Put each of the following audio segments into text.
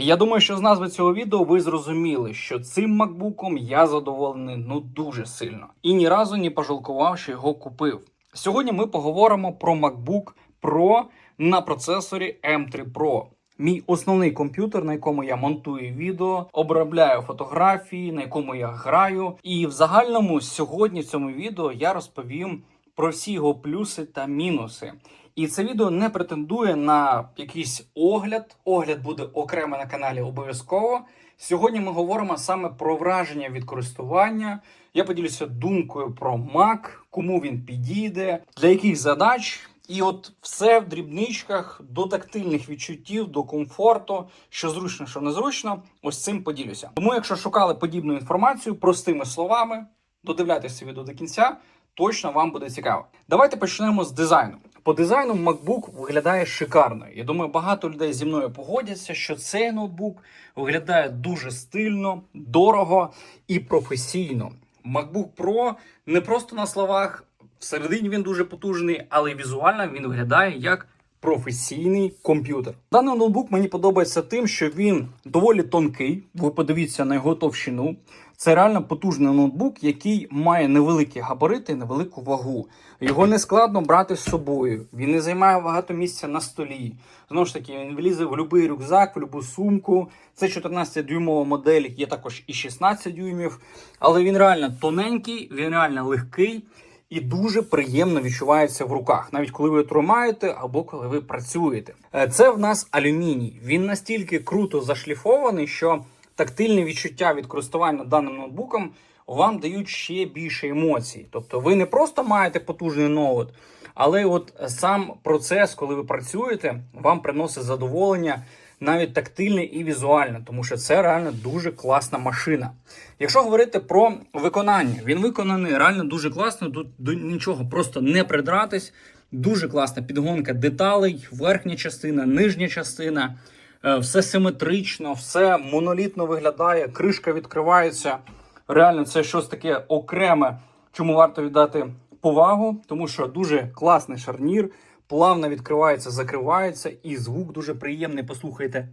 Я думаю, що з назви цього відео ви зрозуміли, що цим макбуком я задоволений ну дуже сильно і ні разу не пожалкував, що його купив. Сьогодні ми поговоримо про MacBook Pro на процесорі M3 Pro. Мій основний комп'ютер, на якому я монтую відео, обробляю фотографії, на якому я граю. І в загальному сьогодні в цьому відео я розповім про всі його плюси та мінуси. І це відео не претендує на якийсь огляд. Огляд буде окремо на каналі обов'язково. Сьогодні ми говоримо саме про враження від користування. Я поділюся думкою про Mac, кому він підійде, для яких задач. І от все в дрібничках до тактильних відчуттів, до комфорту, що зручно, що незручно, ось цим поділюся. Тому, якщо шукали подібну інформацію простими словами, додивляйтеся відео до кінця, точно вам буде цікаво. Давайте почнемо з дизайну. По дизайну MacBook виглядає шикарно. Я думаю, багато людей зі мною погодяться, що цей ноутбук виглядає дуже стильно, дорого і професійно. MacBook Pro не просто на словах, всередині він дуже потужний, але візуально він виглядає як професійний комп'ютер. Даний ноутбук мені подобається тим, що він доволі тонкий. Ви подивіться на його товщину. Це реально потужний ноутбук, який має невеликі габарити, невелику вагу. Його не складно брати з собою. Він не займає багато місця на столі. Знову ж таки, він влізе в будь-який рюкзак, в будь-яку сумку. Це 14-дюймова модель, є також і 16 дюймів. Але він реально тоненький, він реально легкий і дуже приємно відчувається в руках, навіть коли ви тримаєте або коли ви працюєте. Е, Це в нас алюміній. Він настільки круто зашліфований, що тактильне відчуття від користування даним ноутбуком вам дають ще більше емоцій. Тобто ви не просто маєте потужний ноут, але от сам процес, коли ви працюєте, вам приносить задоволення навіть тактильне і візуальне, тому що це реально дуже класна машина. Якщо говорити про виконання, він виконаний реально дуже класно. Тут до нічого просто не придратись. Дуже класна підгонка деталей, верхня частина, нижня частина. Е, Все симетрично, все монолітно виглядає, кришка відкривається. Реально, це щось таке окреме, чому варто віддати повагу, тому що дуже класний шарнір, плавно відкривається, закривається, і звук дуже приємний. Послухайте.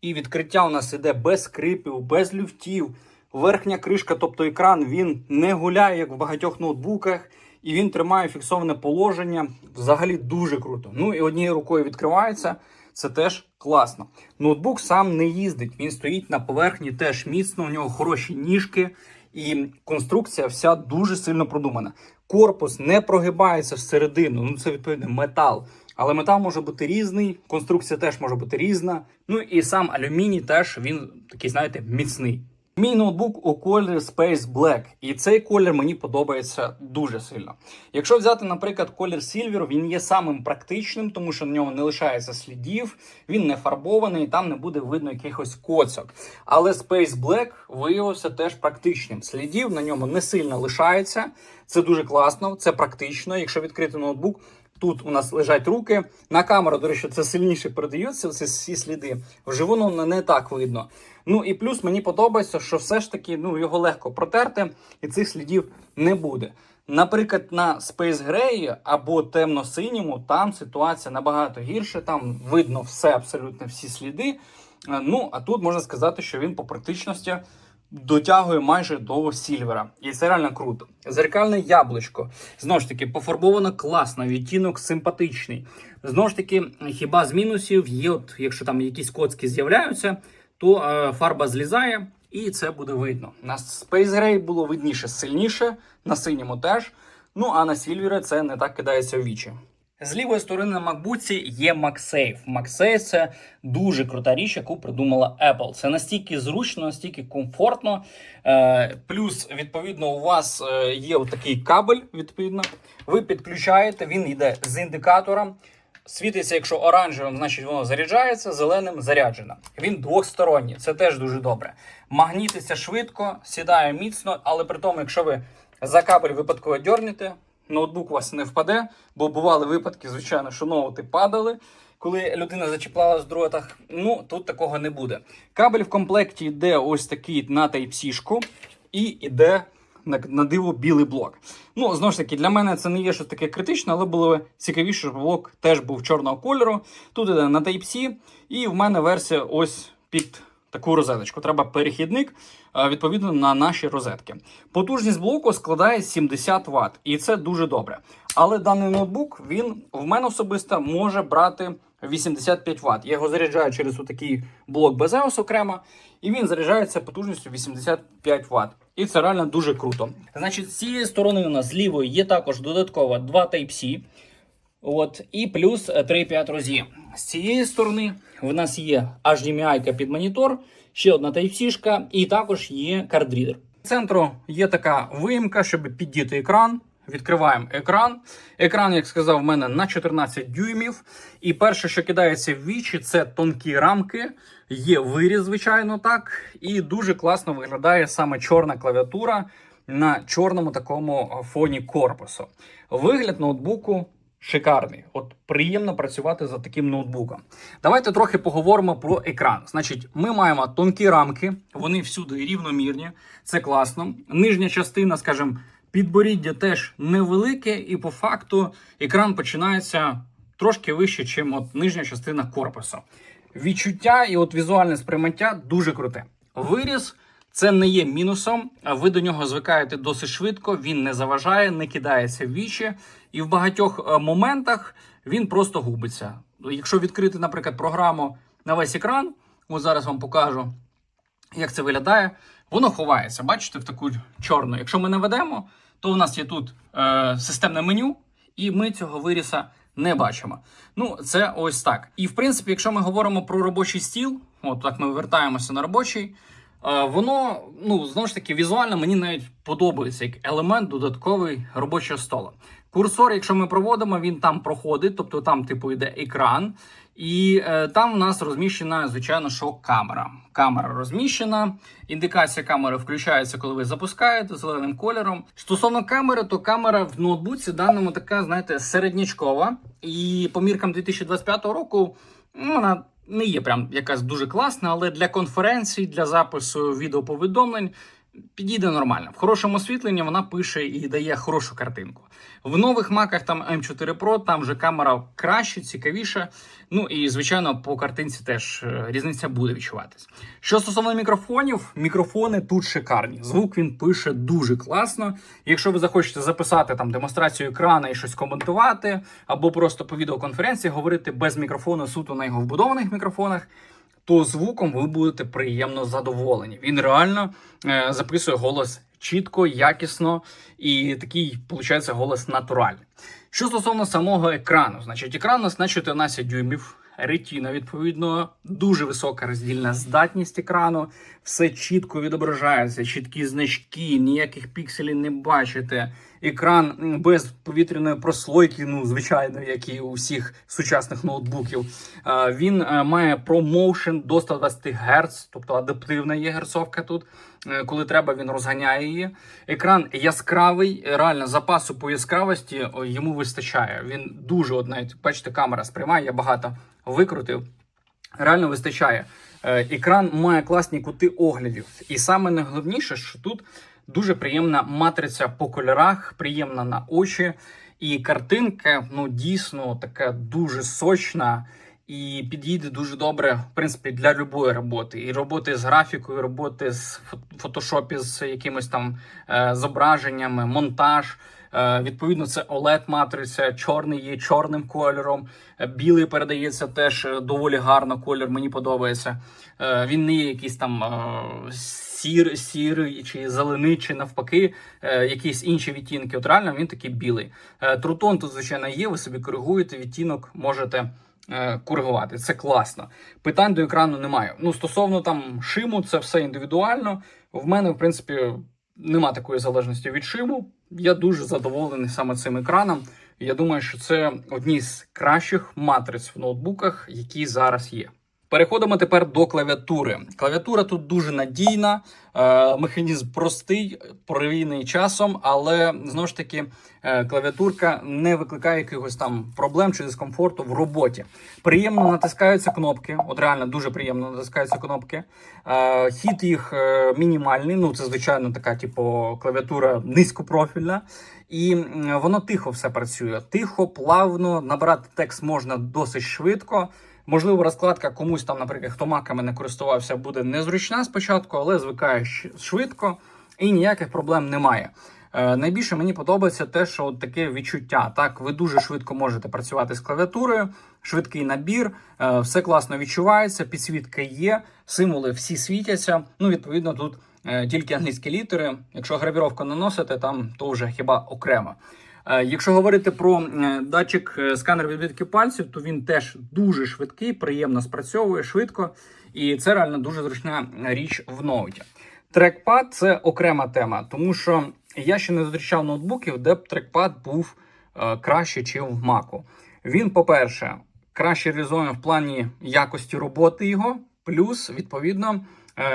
І відкриття у нас іде без скрипів, без люфтів. Верхня кришка, тобто екран, він не гуляє, як в багатьох ноутбуках, і він тримає фіксоване положення. Взагалі дуже круто. Ну і однією рукою відкривається. Це теж класно. Ноутбук сам не їздить, він стоїть на поверхні теж міцно, у нього хороші ніжки, і конструкція вся дуже сильно продумана. Корпус не прогибається всередину, ну це відповідно метал. Але метал може бути різний, конструкція теж може бути різна. Ну і сам алюміній теж він такий, знаєте, міцний. Мій ноутбук у кольорі Space Black, і цей колір мені подобається дуже сильно. Якщо взяти, наприклад, колір Silver, він є самим практичним, тому що на ньому не лишається слідів, він не фарбований, там не буде видно якихось коцок. Але Space Black виявився теж практичним. Слідів на ньому не сильно лишається. Це дуже класно, це практично. Якщо відкрити ноутбук, Тут у нас лежать руки. На камеру, до речі, це сильніше передаються, ці всі сліди. Вживу воно не так видно. Ну і плюс мені подобається, що все ж таки ну, його легко протерти, і цих слідів не буде. Наприклад, на Space Gray або темно-синьому, там ситуація набагато гірше, там видно все, абсолютно всі сліди. Е, Ну, а тут можна сказати, що він по практичності дотягує майже до сільвера. І це реально круто. Зеркальне яблучко. Знову ж таки, пофарбовано класно, відтінок симпатичний. Знову ж таки, хіба з мінусів є, от, якщо там якісь коцки з'являються, то е, фарба злізає, і це буде видно. На Space Gray було видніше сильніше, на синьому теж. Ну а на Сільвері це не так кидається в вічі. З лівої сторони на MacBook є MagSafe. MagSafe – це дуже крута річ, яку придумала Apple. Це настільки зручно, настільки комфортно. Е, плюс, відповідно, у вас е, є такий кабель. Відповідно, ви підключаєте, він йде з індикатором. Світиться, якщо оранжевим, значить воно заряджається, зеленим заряджено. Він двохсторонній, це теж дуже добре. Магнітиться швидко, сідає міцно, але при тому, якщо ви за кабель випадково дьорнете, ноутбук у вас не впаде, бо бували випадки, звичайно, що ноути падали, коли людина зачіплала в дротах. Ну, тут такого не буде. Кабель в комплекті йде ось такий на Type-C-шку і йде на, на диво білий блок. Ну, знову ж таки, для мене це не є щось таке критичне, але було цікавіше, щоб блок теж був чорного кольору. Тут іде на Type-C, і в мене версія ось під таку розеточку. Треба перехідник е, відповідно на наші розетки. Потужність блоку складає 70 Вт, і це дуже добре. Але даний ноутбук він в мене особисто може брати 85 Вт. Я його заряджаю через такий блок Безеос окремо, і він заряджається потужністю 85 Вт. І це реально дуже круто. Значить, з цієї сторони у нас лівої є також додатково два Type-C. От, і плюс 3,5 розі. З цієї сторони в нас є HDMI під монітор, ще одна Type-C, і також є кардрідер. Центру є така виїмка, щоб піддіти екран. Відкриваємо екран. Екран, як сказав, в мене на 14 дюймів. І перше, що кидається в вічі, це тонкі рамки. Є виріз, звичайно, так. І дуже класно виглядає саме чорна клавіатура на чорному такому фоні корпусу. Вигляд ноутбуку шикарний. От приємно працювати за таким ноутбуком. Давайте трохи поговоримо про екран. Значить, ми маємо тонкі рамки, вони всюди рівномірні. Це класно. Нижня частина, скажімо, підборіддя теж невелике, і по факту екран починається трошки вище, ніж от нижня частина корпусу. Відчуття і от візуальне сприйняття дуже круте. Виріз. Це не є мінусом, ви до нього звикаєте досить швидко, він не заважає, не кидається в вічі, і в багатьох е, моментах він просто губиться. Якщо відкрити, наприклад, програму на весь екран, ось зараз вам покажу, як це виглядає, воно ховається, бачите, в таку чорну. Якщо ми наведемо, то у нас є тут е, системне меню, і ми цього виріса не бачимо. Ну, це ось так. І в принципі, якщо ми говоримо про робочий стіл, от так ми вертаємося на робочий. Воно ну знову ж таки візуально мені навіть подобається як елемент додатковий робочого стола. Курсор, якщо ми проводимо, він там проходить, тобто там, типу, йде екран, і е, там в нас розміщена, звичайно, що камера. Камера розміщена. Індикація камери включається, коли ви запускаєте зеленим кольором. Стосовно камери, то камера в ноутбуці даному така, знаєте, середнячкова. І по міркам 2025 року ну, вона не є прям якась дуже класна, але для конференцій, для запису відеоповідомлень підійде нормально. В хорошому освітленні вона пише і дає хорошу картинку. В нових маках там M4 Pro, там вже камера краще, цікавіша. Ну і звичайно, по картинці теж е, різниця буде відчуватись. Що стосовно мікрофонів, мікрофони тут шикарні. Звук він пише дуже класно. Якщо ви захочете записати там демонстрацію екрана і щось коментувати, або просто по відеоконференції говорити без мікрофону суто на його вбудованих мікрофонах то звуком ви будете приємно задоволені. Він реально е, записує голос чітко, якісно і такий, виходить, голос натуральний. Що стосовно самого екрану, значить, екран у нас на 14 дюймів. Ретіна, відповідно, дуже висока роздільна здатність екрану, все чітко відображається, чіткі значки, ніяких пікселів не бачите. Екран без повітряної прослойки, ну звичайно, як і у всіх сучасних ноутбуків. Е, Він е, має ProMotion до 120 Гц, тобто адаптивна є герцовка тут. Е, Коли треба, він розганяє її. Екран яскравий, реально запасу по яскравості йому вистачає. Він дуже от навіть бачите, камера сприймає. Я багато викрутив. Реально вистачає. Е, Екран має класні кути оглядів. І саме найголовніше, що тут дуже приємна матриця по кольорах, приємна на очі. І картинка ну дійсно така дуже сочна і підійде дуже добре, в принципі, для любої роботи. І роботи з графікою, роботи з фотошопі з якимось там е, зображеннями, монтаж. Е, відповідно, це oled матриця, чорний є чорним кольором. е, Білий передається теж е, доволі гарно. Колір мені подобається. Е, Він не є якийсь там е, сір, сірий чи зелений, чи навпаки, е, якісь інші відтінки. От реально він такий білий. Е, Трутон тут, звичайно, є. Ви собі коригуєте відтінок, можете е, коригувати. Це класно. Питань до екрану немає. Ну, стосовно там шиму, це все індивідуально. В мене, в принципі, нема такої залежності від шиму. Я дуже задоволений саме цим екраном. Я думаю, що це одні з кращих матриць в ноутбуках, які зараз є. Переходимо тепер до клавіатури. Клавіатура тут дуже надійна, е, механізм простий, провійний часом, але знову ж таки е, клавіатурка не викликає якихось там проблем чи дискомфорту в роботі. Приємно натискаються кнопки, от реально дуже приємно натискаються кнопки. Е, хід їх мінімальний. Ну це звичайно така, типу, клавіатура низькопрофільна. І воно тихо все працює. Тихо, плавно, набирати текст можна досить швидко. Можливо, розкладка комусь там, наприклад, хто маками не користувався, буде незручна спочатку, але звикає швидко і ніяких проблем немає. Е, найбільше мені подобається те, що от таке відчуття. Так, ви дуже швидко можете працювати з клавіатурою, швидкий набір, е, все класно відчувається, підсвітка є, символи всі світяться. Ну, відповідно, тут е, тільки англійські літери. Якщо гравіровку наносите, там то вже хіба окремо. Е, Якщо говорити про е, датчик е, сканер відбитків пальців, то він теж дуже швидкий, приємно спрацьовує швидко, і це реально дуже зручна річ в ноуті. Трекпад це окрема тема, тому що я ще не зустрічав ноутбуків, де б трекпад був краще, ніж в Mac. Він, по-перше, краще реалізований в плані якості роботи його, плюс, відповідно,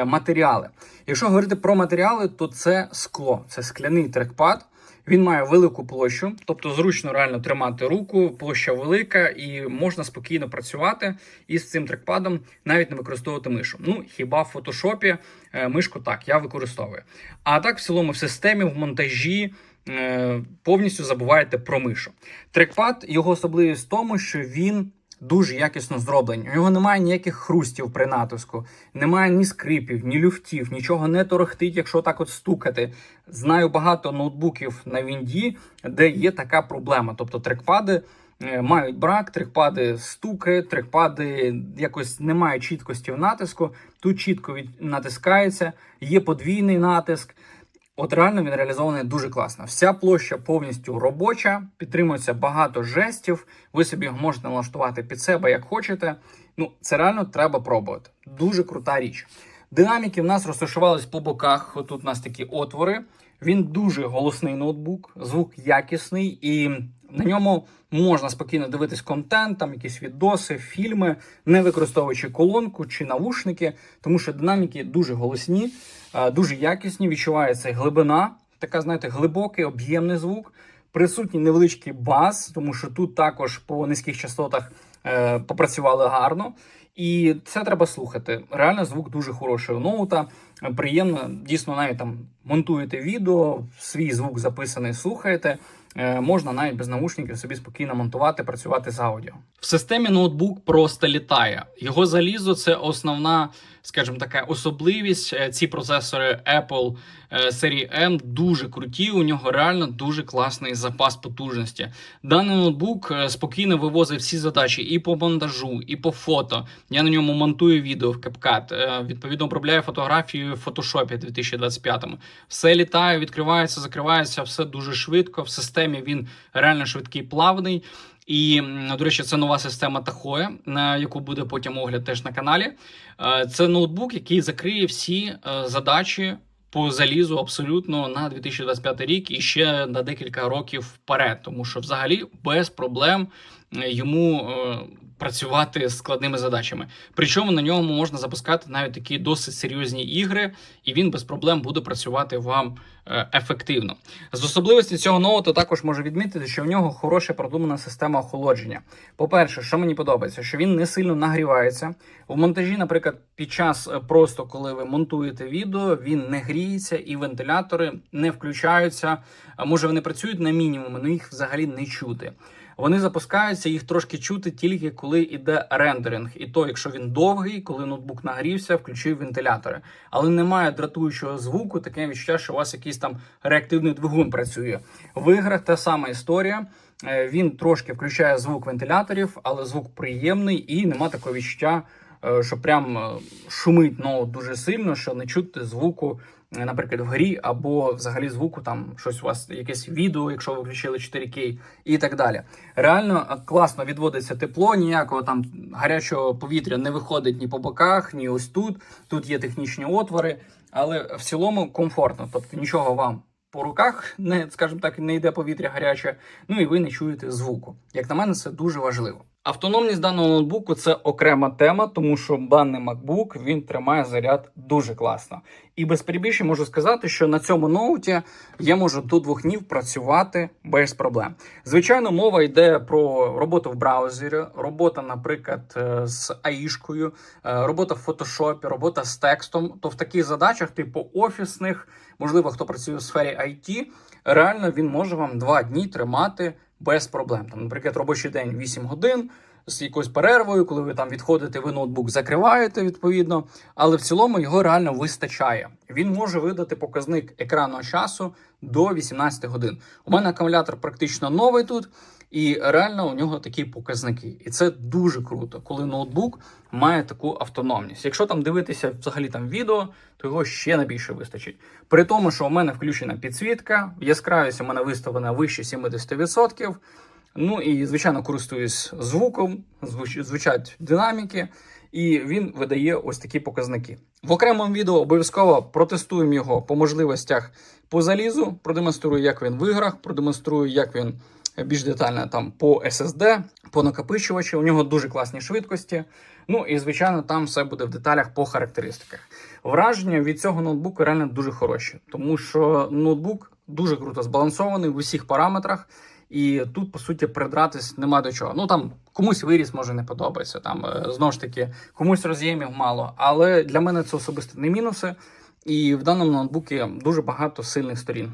матеріали. Якщо говорити про матеріали, то це скло, це скляний трекпад. Він має велику площу, тобто зручно реально тримати руку, площа велика, і можна спокійно працювати із цим трекпадом, навіть не використовувати мишу. Ну хіба в фотошопі е, мишку так я використовую. А так, в цілому, в системі, в монтажі е, повністю забуваєте про мишу. Трекпад його особливість в тому, що він. Дуже якісно зроблені. У нього немає ніяких хрустів при натиску, немає ні скрипів, ні люфтів, нічого не торохтить, якщо так от стукати. Знаю багато ноутбуків на Вінді, де є така проблема. Тобто трекпади е, мають брак, трекпади стукає, трекпади якось немає чіткості в натиску. Тут чітко від... натискається, є подвійний натиск. От реально він реалізований дуже класно. Вся площа повністю робоча, підтримується багато жестів. Ви собі його можете налаштувати під себе як хочете. Ну, це реально треба пробувати. Дуже крута річ. Динаміки в нас розташувались по боках. Тут у нас такі отвори. Він дуже голосний ноутбук, звук якісний, і на ньому можна спокійно дивитись контент, там якісь відоси, фільми, не використовуючи колонку чи навушники, тому що динаміки дуже голосні, е, дуже якісні. Відчувається глибина, така, знаєте, глибокий, об'ємний звук. Присутній невеличкий бас, тому що тут також по низьких частотах е, попрацювали гарно. І це треба слухати. Реально звук дуже хороший у ноута. Приємно, дійсно, навіть там монтуєте відео, свій звук записаний, слухаєте. Е, Можна навіть без наушників собі спокійно монтувати, працювати з аудіо. В системі ноутбук просто літає. Його залізо це основна, скажімо така, особливість. Е, Ці процесори Apple е, серії M дуже круті. У нього реально дуже класний запас потужності. Даний ноутбук е, спокійно вивозить всі задачі і по монтажу, і по фото. Я на ньому монтую відео в CapCut, відповідно обробляю фотографії в Photoshop 2025. Все літає, відкривається, закривається, все дуже швидко. В системі він реально швидкий, плавний. І, до речі, це нова система Tahoe, на яку буде потім огляд теж на каналі. Е, Це ноутбук, який закриє всі е, задачі по залізу абсолютно на 2025 рік і ще на декілька років вперед, тому що взагалі без проблем е, йому працювати з складними задачами. Причому на ньому можна запускати навіть такі досить серйозні ігри, і він без проблем буде працювати вам е, ефективно. З особливості цього ноута також можу відмітити, що в нього хороша продумана система охолодження. По-перше, що мені подобається, що він не сильно нагрівається. В монтажі, наприклад, під час е, просто коли ви монтуєте відео, він не гріється і вентилятори не включаються. Може вони працюють на мінімумі, але їх взагалі не чути. Вони запускаються, їх трошки чути тільки коли йде рендеринг. І то, якщо він довгий, коли ноутбук нагрівся, включив вентилятори. Але немає дратуючого звуку, таке відчуття, що у вас якийсь там реактивний двигун працює. В іграх та сама історія. Е, Він трошки включає звук вентиляторів, але звук приємний і нема такого відчуття, е, що прям е, шумить ноут дуже сильно, що не чути звуку, наприклад, в грі, або взагалі звуку там щось у вас, якесь відео, якщо ви включили 4К і так далі. Реально класно відводиться тепло, ніякого там гарячого повітря не виходить ні по боках, ні ось тут. Тут є технічні отвори, але в цілому комфортно, тобто нічого вам. По руках не, скажімо так, не йде повітря гаряче, ну і ви не чуєте звуку. Як на мене, це дуже важливо. Автономність даного ноутбуку це окрема тема, тому що даний MacBook він тримає заряд дуже класно. І без перебільшень можу сказати, що на цьому ноуті я можу до двох днів працювати без проблем. Звичайно, мова йде про роботу в браузері, робота, наприклад, е, з аїшкою, е, робота в фотошопі, робота з текстом. То в таких задачах, типу офісних, можливо, хто працює у сфері IT, реально він може вам два дні тримати без проблем. Там, наприклад, робочий день 8 годин з якоюсь перервою, коли ви там відходите, ви ноутбук закриваєте відповідно. Але в цілому його реально вистачає. Він може видати показник екранного часу до 18 годин. У мене акумулятор практично новий тут. І реально у нього такі показники, і це дуже круто, коли ноутбук має таку автономність. Якщо там дивитися взагалі там відео, то його ще на більше вистачить. При тому, що у мене включена підсвітка, яскравість у мене виставлена вище 70%. Ну і звичайно користуюсь звуком, звуч- звучать динаміки, і він видає ось такі показники. В окремому відео обов'язково протестуємо його по можливостях по залізу, продемонструю, як він в іграх, продемонструю, як він більш детально там по SSD, по накопичувачу. У нього дуже класні швидкості. Ну і звичайно, там все буде в деталях по характеристиках. Враження від цього ноутбуку реально дуже хороші, тому що ноутбук дуже круто збалансований в усіх параметрах. І тут, по суті, придратись нема до чого. Ну там комусь виріс може не подобається. Там е, знову ж таки комусь роз'ємів мало. Але для мене це особисто не мінуси. І в даному ноутбуці дуже багато сильних сторін.